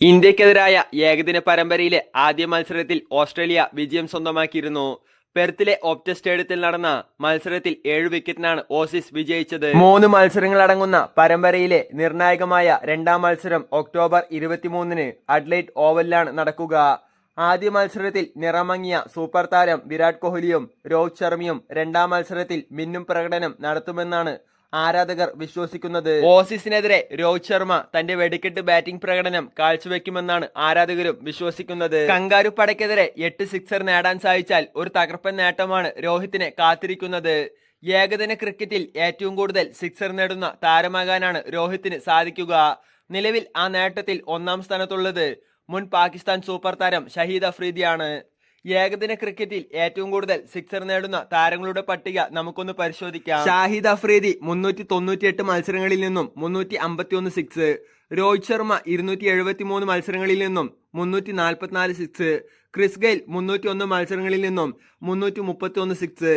ഇന്ത്യക്കെതിരായ ഏകദിന പരമ്പരയിലെ ആദ്യ മത്സരത്തിൽ ഓസ്ട്രേലിയ വിജയം സ്വന്തമാക്കിയിരുന്നു. പെർത്തിലെ ഓപ്റ്റ സ്റ്റേഡിയത്തിൽ നടന്ന മത്സരത്തിൽ ഏഴ് വിക്കറ്റിനാണ് ഓസീസ് വിജയിച്ചത്. മൂന്ന് മത്സരങ്ങൾ അടങ്ങുന്ന പരമ്പരയിലെ നിർണായകമായ രണ്ടാം മത്സരം ഒക്ടോബർ ഇരുപത്തിമൂന്നിന് അഡ്ലൈറ്റ് ഓവലിലാണ് നടക്കുക. ആദ്യ മത്സരത്തിൽ നിറമങ്ങിയ സൂപ്പർ താരം വിരാട് കോഹ്ലിയും രോഹിത് ശർമ്മയും രണ്ടാം മത്സരത്തിൽ മിന്നും പ്രകടനം നടത്തുമെന്നാണ് ആരാധകർ വിശ്വസിക്കുന്നത്? ഓസീസിനെതിരെ രോഹിത് ശർമ്മ തന്റെ വെടിക്കെട്ട് ബാറ്റിംഗ് പ്രകടനം കാഴ്ചവെക്കുമെന്നാണ് ആരാധകരും വിശ്വസിക്കുന്നത്. കങ്കാരു പടയ്ക്കെതിരെ എട്ട് സിക്സർ നേടാൻ സാധിച്ചാൽ ഒരു തകർപ്പൻ നേട്ടമാണ് രോഹിത്തിനെ കാത്തിരിക്കുന്നത്. ഏകദിന ക്രിക്കറ്റിൽ ഏറ്റവും കൂടുതൽ സിക്സർ നേടുന്ന താരമാകാനാണ് രോഹിത്തിന് സാധിക്കുക. നിലവിൽ ആ നേട്ടത്തിൽ ഒന്നാം സ്ഥാനത്തുള്ളത് മുൻ പാകിസ്ഥാൻ സൂപ്പർ താരം ഷഹീദ് അഫ്രീദിയാണ്. ഏകദിന ക്രിക്കറ്റിൽ ഏറ്റവും കൂടുതൽ സിക്സർ നേടുന്ന താരങ്ങളുടെ പട്ടിക നമുക്കൊന്ന് പരിശോധിക്കാം. ഷാഹിദ് അഫ്രീദി മുന്നൂറ്റി തൊണ്ണൂറ്റിയെട്ട് മത്സരങ്ങളിൽ നിന്നും മുന്നൂറ്റി അമ്പത്തിയൊന്ന് സിക്സ്. രോഹിത് ശർമ്മ ഇരുന്നൂറ്റി എഴുപത്തി മൂന്ന് മത്സരങ്ങളിൽ നിന്നും മുന്നൂറ്റി നാൽപ്പത്തിനാല് സിക്സ്. ക്രിസ് ഗെയിൽ മുന്നൂറ്റി ഒന്ന് മത്സരങ്ങളിൽ നിന്നും മുന്നൂറ്റി മുപ്പത്തി ഒന്ന് സിക്സ്.